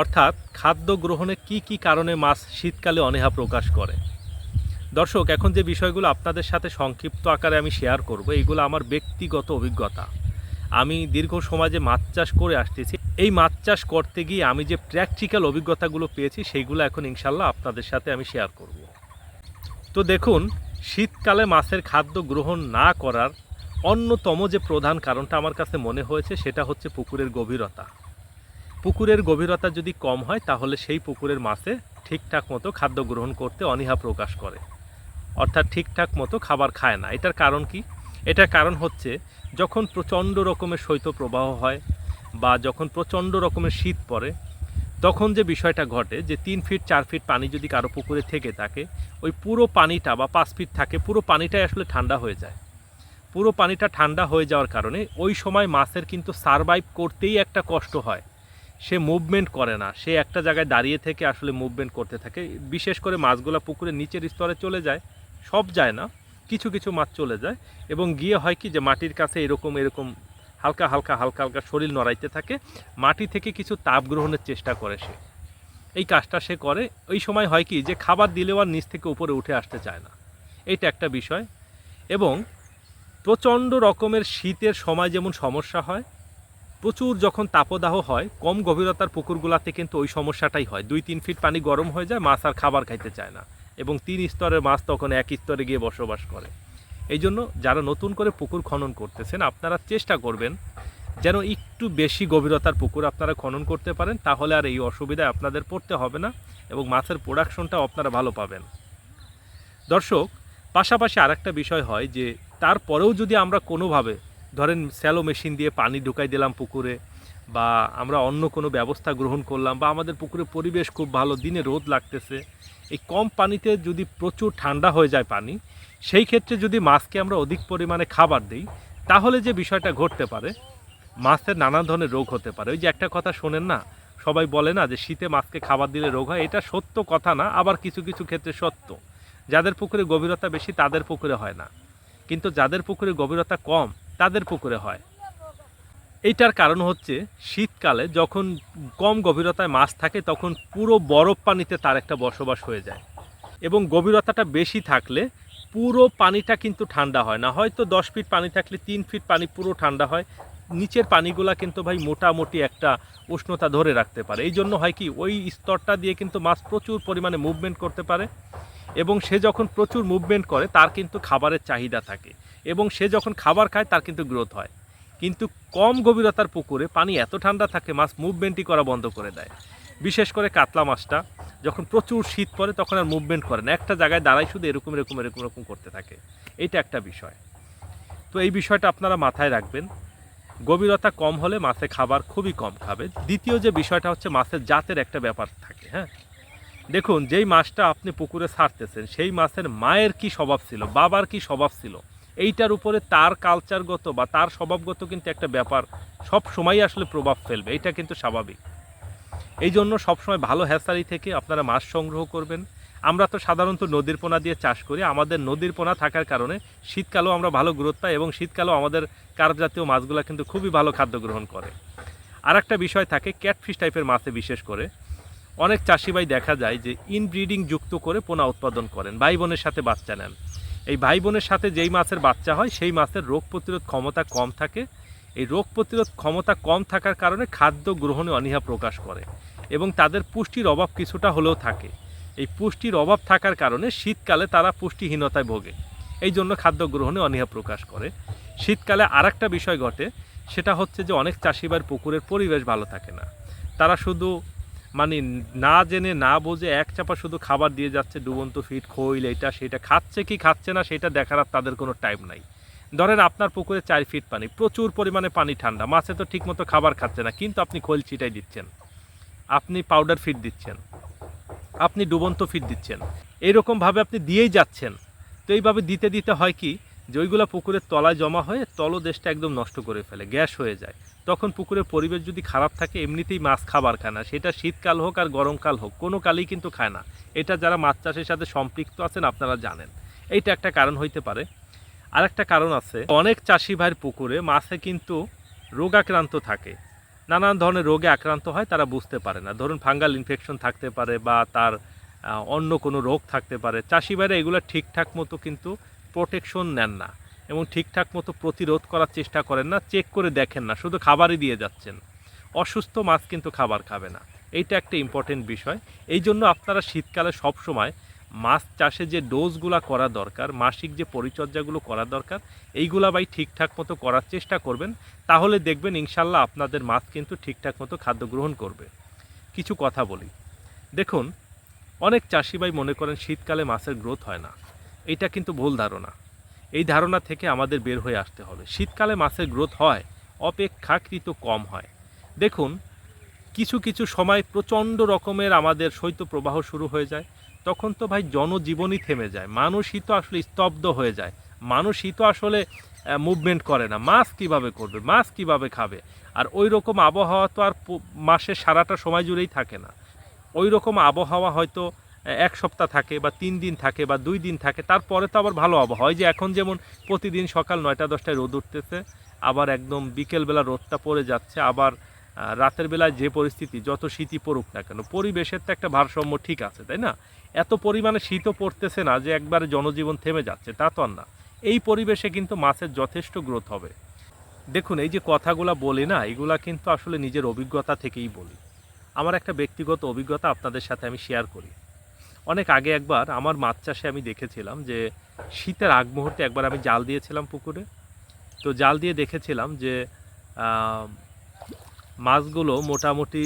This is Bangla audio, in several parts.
অর্থাৎ খাদ্য গ্রহণে কি কি কারণে মাছ শীতকালে অনীহা প্রকাশ করে? দর্শক, এখন যে বিষয়গুলো আপনাদের সাথে সংক্ষিপ্ত আকারে আমি শেয়ার করব এইগুলো আমার ব্যক্তিগত অভিজ্ঞতা। আমি দীর্ঘ সমাজে মাছ চাষ করে আসতেছি। এই মাছ চাষ করতে গিয়ে আমি যে প্র্যাকটিক্যাল অভিজ্ঞতাগুলো পেয়েছি সেইগুলো এখন ইনশাল্লাহ আপনাদের সাথে আমি শেয়ার করব। তো দেখুন, শীতকালে মাছের খাদ্য গ্রহণ না করার অন্যতম যে প্রধান কারণটা আমার কাছে মনে হয়েছে, সেটা হচ্ছে পুকুরের গভীরতা। পুকুরের গভীরতা যদি কম হয়, তাহলে সেই পুকুরের মাছে ঠিকঠাক মতো খাদ্য গ্রহণ করতে অনীহা প্রকাশ করে। অর্থাৎ ঠিকঠাক মতো খাবার খায় না। এটার কারণ কি? এটার কারণ হচ্ছে, যখন প্রচণ্ড রকমের শৈত্যপ্রবাহ হয় বা যখন প্রচণ্ড রকমের শীত পড়ে, তখন যে বিষয়টা ঘটে যে তিন ফিট, চার ফিট পানি যদি কারও পুকুরে থেকে থাকে, ওই পুরো পানিটা বা পাঁচ ফিট থাকে, পুরো পানিটাই আসলে ঠান্ডা হয়ে যায়। পুরো পানিটা ঠান্ডা হয়ে যাওয়ার কারণে ওই সময় মাছের কিন্তু সারভাইভ করতেই একটা কষ্ট হয়। সে মুভমেন্ট করে না। সে একটা জায়গায় দাঁড়িয়ে থেকে আসলে মুভমেন্ট করতে থাকে। বিশেষ করে মাছগুলো পুকুরের নিচের স্তরে চলে যায়, সব যায় না, কিছু কিছু মাছ চলে যায় এবং গিয়ে হয় কি যে মাটির কাছে এরকম এরকম হালকা হালকা হালকা হালকা শরীর নড়াইতে থাকে, মাটি থেকে কিছু তাপ গ্রহণের চেষ্টা করে সে। এই কাজটা সে করে। ওই সময় হয় কি যে খাবার দিলেও আর নিচ থেকে উপরে উঠে আসতে চায় না। এইটা একটা বিষয়। এবং প্রচণ্ড রকমের শীতের সময় যেমন সমস্যা হয় প্রচুর যখন তাপদাহ হয়, কম গভীরতার পুকুরগুলাতে কিন্তু ওই সমস্যাটাই হয়। দুই, তিন ফিট পানি গরম হয়ে যায়, মাছ আর খাবার খাইতে চায় না। এবং তিন স্তরের মাছ তখন এক স্তরে গিয়ে বসবাস করে। এই জন্য যারা নতুন করে পুকুর খনন করতেছেন, আপনারা চেষ্টা করবেন যেন একটু বেশি গভীরতার পুকুর আপনারা খনন করতে পারেন, তাহলে আর এই অসুবিধায় আপনাদের পড়তে হবে না এবং মাছের প্রোডাকশনটাও আপনারা ভালো পাবেন। দর্শক, পাশাপাশি আরেকটা বিষয় হয় যে, তারপরেও যদি আমরা কোনোভাবে ধরেন স্যালো মেশিন দিয়ে পানি ঢুকাই দিলাম পুকুরে, বা আমরা অন্য কোনো ব্যবস্থা গ্রহণ করলাম, বা আমাদের পুকুরে পরিবেশ খুব ভালো, দিনে রোদ লাগতেছে, এই কম পানিতে যদি প্রচুর ঠান্ডা হয়ে যায় পানি, সেই ক্ষেত্রে যদি মাছকে আমরা অধিক পরিমাণে খাবার দিই, তাহলে যে বিষয়টা ঘটতে পারে, মাছের নানা ধরনের রোগ হতে পারে। ওই যে একটা কথা শোনেন না, সবাই বলে না যে শীতে মাছকে খাবার দিলে রোগ হয়, এটা সত্য কথা না, আবার কিছু কিছু ক্ষেত্রে সত্য। যাদের পুকুরে গভীরতা বেশি, তাদের পুকুরে হয় না। কিন্তু যাদের পুকুরে গভীরতা কম তাদের পুকুরে হয়? এইটার কারণ হচ্ছে শীতকালে যখন কম গভীরতায় মাছ থাকে, তখন পুরো বরফ পানিতে তার একটা বসবাস হয়ে যায়। এবং গভীরতাটা বেশি থাকলে পুরো পানিটা কিন্তু ঠান্ডা হয় না। হয়তো দশ ফিট পানি থাকলে তিন ফিট পানি পুরো ঠান্ডা হয়। নিচের পানিগুলা কিন্তু ভাই মোটামুটি একটা উষ্ণতা ধরে রাখতে পারে। এই জন্য হয় কি, ওই স্তরটা দিয়ে কিন্তু মাছ প্রচুর পরিমাণে মুভমেন্ট করতে পারে। এবং সে যখন প্রচুর মুভমেন্ট করে, তার কিন্তু খাবারের চাহিদা থাকে। এবং সে যখন খাবার খায়, তার কিন্তু গ্রোথ হয়। কিন্তু কম গভীরতার পুকুরে পানি এত ঠান্ডা থাকে, মাছ মুভমেন্টই করা বন্ধ করে দেয়। বিশেষ করে কাতলা মাছটা, যখন প্রচুর শীত পড়ে, তখন আর মুভমেন্ট করে না। একটা জায়গায় দাঁড়ায় শুধু এরকম এরকম এরকম এরকম করতে থাকে। এটা একটা বিষয়। তো এই বিষয়টা আপনারা মাথায় রাখবেন। গভীরতা কম হলে মাছে খাবার খুবই কম খাবে। দ্বিতীয় যে বিষয়টা হচ্ছে মাছের জাতের একটা ব্যাপার থাকে হ্যাঁ? দেখুন, যেই মাছটা আপনি পুকুরে ছাড়তেছেন, সেই মাছের মায়ের কি স্বভাব ছিল, বাবার কি স্বভাব ছিল? এইটার উপরে তার কালচারগত বা তার স্বভাবগত কিন্তু একটা ব্যাপার সব সময় আসলে প্রভাব ফেলবে এটা কিন্তু স্বাভাবিক। এই জন্য সবসময় ভালো হ্যাসারি থেকে আপনারা মাছ সংগ্রহ করবেন। আমরা তো সাধারণত নদীর পোনা দিয়ে চাষ করি, আমাদের নদীর পোনা থাকার কারণে শীতকালেও আমরা ভালো গ্রোথ পাই এবং শীতকালেও আমাদের কার্প জাতীয় মাছগুলো কিন্তু খুবই ভালো খাদ্য গ্রহণ করে। আর একটা বিষয় থাকে ক্যাটফিশ টাইপের মাছে বিশেষ করে। অনেক চাষি ভাই দেখা যায় যে ইনব্রিডিং যুক্ত করে পোনা উৎপাদন করেন, ভাই বোনের সাথে বাচ্চা নেন। এই ভাই বোনের সাথে যেই মাছের বাচ্চা হয়, সেই মাছের রোগ প্রতিরোধ ক্ষমতা কম থাকে। এই রোগ প্রতিরোধ ক্ষমতা কম থাকার কারণে খাদ্য গ্রহণে অনীহা প্রকাশ করে এবং তাদের পুষ্টির অভাব কিছুটা হলেও থাকে। এই পুষ্টির অভাব থাকার কারণে শীতকালে তারা পুষ্টিহীনতায় ভোগে। এই জন্য খাদ্য গ্রহণে অনীহা প্রকাশ করে। শীতকালে আর বিষয় ঘটে, সেটা হচ্ছে যে অনেক চাষিবার পুকুরের পরিবেশ ভালো থাকে না। তারা শুধু মানে না জেনে, না বোঝে এক চাপা শুধু খাবার দিয়ে যাচ্ছে, ডুবন্ত ফিট খইল এটা সেটা খাচ্ছে কি খাচ্ছে না, সেটা দেখার আর তাদের কোনো টাইম নাই। ধরেন আপনার পুকুরে চার ফিট পানি, প্রচুর পরিমাণে পানি ঠান্ডা, মাছে তো ঠিকমতো খাবার খাচ্ছে না, কিন্তু আপনি খোল ছিটাই দিচ্ছেন, আপনি পাউডার ফিড দিচ্ছেন, আপনি ডুবন্ত ফিড দিচ্ছেন এইরকমভাবে আপনি দিয়েই যাচ্ছেন। তো এইভাবে দিতে দিতে হয় কি যে ওইগুলো পুকুরের তলায় জমা হয়ে তলদেশটা একদম নষ্ট করে ফেলে, গ্যাস হয়ে যায়। তখন পুকুরের পরিবেশ যদি খারাপ থাকে, এমনিতেই মাছ খাবার খায় না। সেটা শীতকাল হোক আর গরমকাল হোক, কোনো কালেই কিন্তু খায় না। এটা যারা মাছ চাষের সাথে সম্পৃক্ত আছেন, আপনারা জানেন। এইটা একটা কারণ হইতে পারে। আর একটা কারণ আছে, অনেক চাষি ভাইয়ের পুকুরে মাছে কিন্তু রোগাক্রান্ত থাকে। নানান ধরনের রোগে আক্রান্ত হয়, তারা বুঝতে পারে না। ধরুন ফাঙ্গাল ইনফেকশন থাকতে পারে বা তার অন্য কোনো রোগ থাকতে পারে। চাষি ভাইরা এগুলো ঠিকঠাক মতো কিন্তু প্রোটেকশন নেন না এবং ঠিকঠাক মতো প্রতিরোধ করার চেষ্টা করেন না চেক করে দেখেন না, শুধু খাবারই দিয়ে যাচ্ছেন। অসুস্থ মাছ কিন্তু খাবার খাবে না। এইটা একটা ইম্পর্টেন্ট বিষয়। এই জন্য আপনারা শীতকালে সবসময় মাছ চাষে যে ডোজগুলো করা দরকার, মাসিক যে পরিচর্যাগুলো করা দরকার, এইগুলা ভাই ঠিকঠাক মতো করার চেষ্টা করবেন। তাহলে দেখবেন ইনশাল্লাহ আপনাদের মাছ কিন্তু ঠিকঠাক মতো খাদ্য গ্রহণ করবে। কিছু কথা বলি। দেখুন, অনেক চাষি ভাই মনে করেন শীতকালে মাছের গ্রোথ হয় না। এটা কিন্তু ভুল ধারণা। এই ধারণা থেকে আমাদের বের হয়ে আসতে হবে। শীতকালে মাছের গ্রোথ হয়, অপেক্ষাকৃত কম হয়। দেখুন, কিছু কিছু সময় প্রচণ্ড রকমের আমাদের শৈত্যপ্রবাহ শুরু হয়ে যায়। তখন তো ভাই জনজীবনই থেমে যায়। মানুষই তো আসলে স্তব্ধ হয়ে যায়। মানুষই তো আসলে মুভমেন্ট করে না। মাছ কীভাবে করবে? মাছ কীভাবে খাবে? আর ওই রকম আবহাওয়া তো আর মাসের সারাটা সময় জুড়েই থাকে না। ওই রকম আবহাওয়া হয়তো এক সপ্তাহ থাকে বা তিন দিন থাকে বা দুই দিন থাকে, তারপরে তো আবার ভালো আবহাওয়া। হয় যে এখন যেমন প্রতিদিন সকাল নয়টা দশটায় রোদ উঠতেছে, আবার একদম বিকেলবেলা রোদটা পড়ে যাচ্ছে, আবার রাতের বেলায় যে পরিস্থিতি, যত শীতই পড়ুক না কেন, পরিবেশের তো একটা ভারসাম্য ঠিক আছে, তাই না? এত পরিমাণে শীতও পড়তেছে না যে একবারে জনজীবন থেমে যাচ্ছে, তা তো না। এই পরিবেশে কিন্তু মাছের যথেষ্ট গ্রোথ হবে। দেখুন, এই যে কথাগুলা বলি না, এগুলা কিন্তু আসলে নিজের অভিজ্ঞতা থেকেই বলি। আমার একটা ব্যক্তিগত অভিজ্ঞতা আপনাদের সাথে আমি শেয়ার করি। অনেক আগে একবার আমার মাছ চাষে আমি দেখেছিলাম যে শীতের আগ মুহূর্তে একবার আমি জাল দিয়েছিলাম পুকুরে। তো জাল দিয়ে দেখেছিলাম যে মাছগুলো মোটামুটি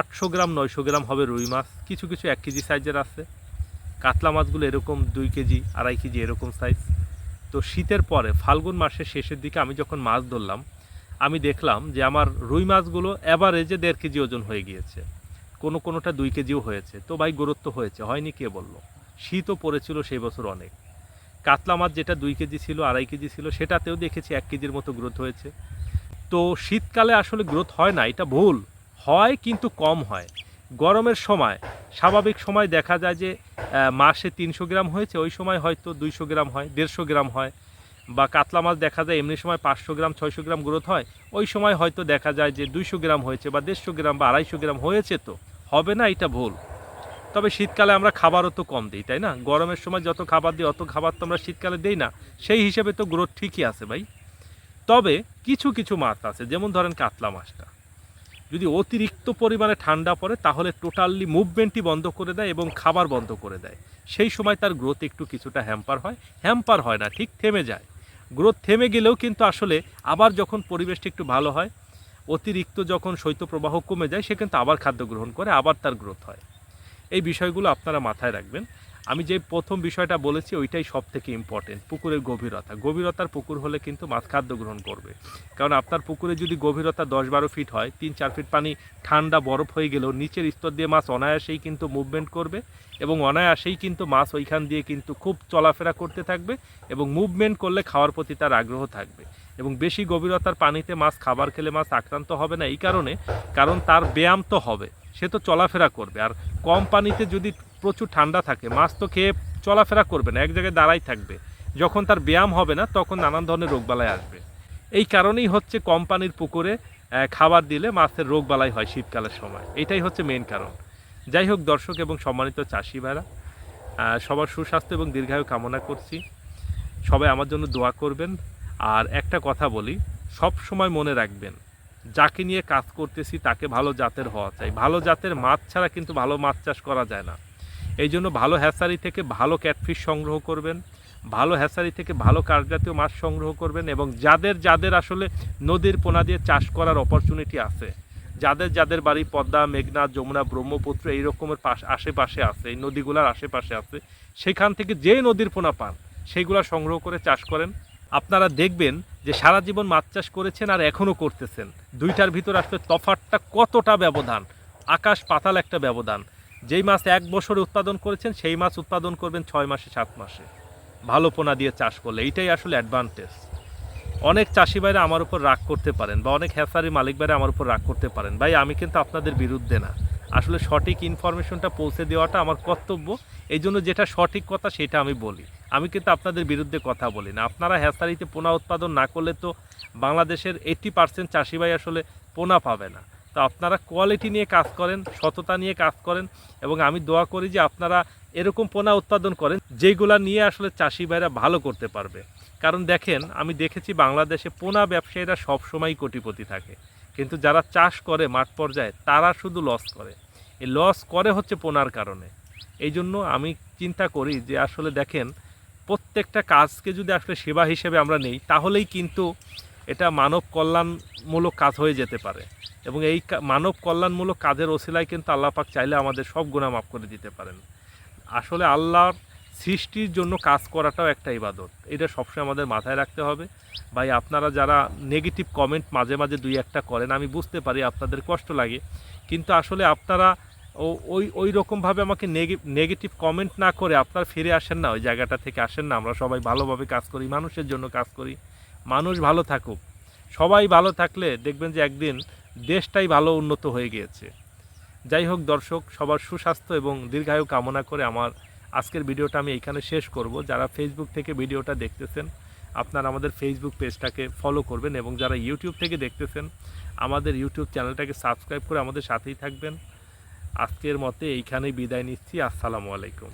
আটশো গ্রাম, নয়শো গ্রাম হবে রুই মাছ। কিছু কিছু এক কেজি সাইজের আছে। কাতলা মাছগুলো এরকম দুই কেজি, আড়াই কেজি এরকম সাইজ তো শীতের পরে, ফাল্গুন মাসের শেষের দিকে আমি যখন মাছ ধরলাম, আমি দেখলাম যে আমার রুই মাছগুলো অ্যাভারেজে দেড় কেজি ওজন হয়ে গিয়েছে। কোনো কোনোটা দুই কেজিও হয়েছে। তো ভাই গুরুত্ব হয়েছে, হয়নি কে বলল। শীতও পড়েছিল সেই বছর অনেক। কাতলা মাছ যেটা দুই কেজি ছিল, আড়াই কেজি ছিল, সেটাতেও দেখেছি এক কেজির মতো গ্রোথ হয়েছে। তো শীতকালে আসলে গ্রোথ হয় না, এটা ভুল। হয় কিন্তু কম হয়। গরমের সময়, স্বাভাবিক সময় দেখা যায় যে মাসে তিনশো গ্রাম হয়েছে, ওই সময় হয়তো দুইশো গ্রাম হয়, দেড়শো গ্রাম হয়। বা কাতলা মাছ দেখা যায় এমনি সময় পাঁচশো গ্রাম, ছয়শো গ্রাম গ্রোথ হয়। ওই সময় হয়তো দেখা যায় যে দুইশো গ্রাম হয়েছে বা দেড়শো গ্রাম বা আড়াইশো গ্রাম হয়েছে তো। হবে না, এটা ভুল। তবে শীতকালে আমরা খাবারও তো কম দিই, তাই না? গরমের সময় যত খাবার দিই, অত খাবার তো আমরা শীতকালে দিই না। সেই হিসেবে তো গ্রোথ ঠিকই আছে ভাই। তবে কিছু কিছু মাছ আছে, যেমন ধরেন কাতলা মাছটা। যদি অতিরিক্ত পরিমাণে ঠান্ডা পড়ে, তাহলে টোটালি মুভমেন্টই বন্ধ করে দেয় এবং খাবার বন্ধ করে দেয়। সেই সময় তার গ্রোথ একটু কিছুটা হ্যাম্পার হয়। হ্যাম্পার হয় না, ঠিক থেমে যায়। গ্রোথ থেমে গেলেও কিন্তু আসলে আবার যখন পরিবেশটা একটু ভালো হয় অতিরিক্ত যখন শৈত্যপ্রবাহ কমে যায়, সে কিন্তু আবার খাদ্য গ্রহণ করে, আবার তার গ্রোথ হয়। এই বিষয়গুলো আপনারা মাথায় রাখবেন। আমি যে প্রথম বিষয়টা বলেছি, ওইটাই সব থেকে ইম্পর্টেন্ট পুকুরের গভীরতা। গভীরতার পুকুর হলে কিন্তু মাছ খাদ্য গ্রহণ করবে। কারণ আপনার পুকুরে যদি গভীরতা দশ বারো ফিট হয় তিন চার ফিট পানি ঠান্ডা বরফ হয়ে গেলেও নিচের স্তর দিয়ে মাছ অনায়াসেই কিন্তু মুভমেন্ট করবে এবং অনায়াসেই কিন্তু মাছ ওইখান দিয়ে কিন্তু খুব চলাফেরা করতে থাকবে এবং মুভমেন্ট করলে খাওয়ার প্রতি তার আগ্রহ থাকবে। এবং বেশি গভীরতার পানিতে মাছ, খাবার খেলে মাছ আক্রান্ত হবে না। এই কারণে, কারণ তার ব্যায়াম তো হবে। সে তো চলাফেরা করবে। আর কম পানিতে যদি প্রচুর ঠান্ডা থাকে, মাছ তো খেয়ে চলাফেরা করবে না, এক জায়গায় দাঁড়াই থাকবে। যখন তার ব্যায়াম হবে না, তখন নানান ধরনের রোগবালাই আসবে। এই কারণেই হচ্ছে কম পানির পুকুরে খাবার দিলে মাছের রোগবালাই হয় শীতকালের সময়। এটাই হচ্ছে মেন কারণ। যাই হোক, দর্শক এবং সম্মানিত চাষি ভাইরা সবার সুস্বাস্থ্য এবং দীর্ঘায়ু কামনা করছি। সবাই আমার জন্য দোয়া করবেন। আর একটা কথা বলি, সব সময় মনে রাখবেন, যাকে নিয়ে কাজ করতেছি তাকে ভালো জাতের হওয়া চাই। ভালো জাতের মাছ ছাড়া কিন্তু ভালো মাছ চাষ করা যায় না। এই জন্য ভালো হ্যাসারি থেকে ভালো ক্যাটফিশ সংগ্রহ করবেন, ভালো হ্যাসারি থেকে ভালো কাঠজাতীয় মাছ সংগ্রহ করবেন এবং যাদের যাদের আসলে নদীর পোনা দিয়ে চাষ করার অপরচুনিটি আছে, যাদের যাদের বাড়ি পদ্মা, মেঘনা, যমুনা, ব্রহ্মপুত্র এই রকমের পাশ, আশেপাশে আছে, এই নদীগুলোর আশেপাশে আছে, সেখান থেকে যে নদীর পোনা পান, সেইগুলা সংগ্রহ করে চাষ করেন। আপনারা দেখবেন যে সারা জীবন মাছ চাষ করেছেন আর এখনও করতেছেন। দুইটার ভিতর আসলে তফাতটা কতটা ব্যবধান? আকাশ পাতাল একটা ব্যবধান। যেই মাছ এক বছরে উৎপাদন করেছেন, সেই মাছ উৎপাদন করবেন ছয় মাসে, সাত মাসে। ভালো পোনা দিয়ে চাষ করলে এইটাই আসলে অ্যাডভান্টেজ অনেক চাষি ভাইরা আমার উপর রাগ করতে পারেন বা অনেক হ্যাসারি মালিক ভাইরা আমার উপর রাগ করতে পারেন। ভাই, আমি কিন্তু আপনাদের বিরুদ্ধে না। আসলে সঠিক ইনফরমেশনটা পৌঁছে দেওয়াটা আমার কর্তব্য। এই জন্য যেটা সঠিক কথা সেটা আমি বলি। আমি কিন্তু আপনাদের বিরুদ্ধে কথা বলি না। আপনারা হ্যাসারিতে পোনা উৎপাদন না করলে তো বাংলাদেশের এইট্টি পার্সেন্ট চাষি ভাই আসলে পোনা পাবে না। তো আপনারা কোয়ালিটি নিয়ে কাজ করেন, সততা নিয়ে কাজ করেন এবং আমি দোয়া করি যে আপনারা এরকম পোনা উৎপাদন করেন যেগুলা নিয়ে আসলে চাষি ভাইরা ভালো করতে পারবে। কারণ দেখেন, আমি দেখেছি বাংলাদেশে পোনা ব্যবসায়ীরা সবসময় কোটিপতি থাকে। কিন্তু যারা চাষ করে মাঠ পর্যায়ে, তারা শুধু লস করে। এই লস করে হচ্ছে পোনার কারণে। এই জন্য আমি চিন্তা করি যে আসলে দেখেন, প্রত্যেকটা কাজকে যদি আসলে সেবা হিসেবে আমরা নেই, তাহলেই কিন্তু এটা মানব কল্যাণমূলক কাজ হয়ে যেতে পারে। এবং এই মানব কল্যাণমূলক কাজের ওসিলায় কিন্তু আল্লাহ পাক চাইলে আমাদের সব গুণা মাফ করে দিতে পারেন। আসলে আল্লাহর সৃষ্টির জন্য কাজ করাটাও একটা ইবাদত। এটা সবসময় আমাদের মাথায় রাখতে হবে। ভাই, আপনারা যারা নেগেটিভ কমেন্ট মাঝে মাঝে দুই একটা করেন, আমি বুঝতে পারি আপনাদের কষ্ট লাগে। কিন্তু আসলে আপনারা ওই ওই রকমভাবে আমাকে নেগেটিভ কমেন্ট না করে আপনারা ফিরে আসেন না, ওই জায়গাটা থেকে আসেন না। আমরা সবাই ভালোভাবে কাজ করি, মানুষের জন্য কাজ করি। মানুষ ভালো থাকুক। সবাই ভালো থাকলে দেখবেন যে একদিন দেশটাই ভালো উন্নত হয়ে গিয়েছে। যাই হোক দর্শক, সবার সুস্বাস্থ্য এবং দীর্ঘায়ু কামনা করে আমার আজকের ভিডিওটা আমি এইখানে শেষ করব। যারা ফেসবুক থেকে ভিডিওটা দেখতেছেন, আপনারা আমাদের ফেসবুক পেজটাকে ফলো করবেন এবং যারা ইউটিউব থেকে দেখতেছেন, আমাদের ইউটিউব চ্যানেলটাকে সাবস্ক্রাইব করে আমাদের সাথেই থাকবেন। আজকের মতে এইখানেই বিদায় নিচ্ছি। আসসালামু আলাইকুম।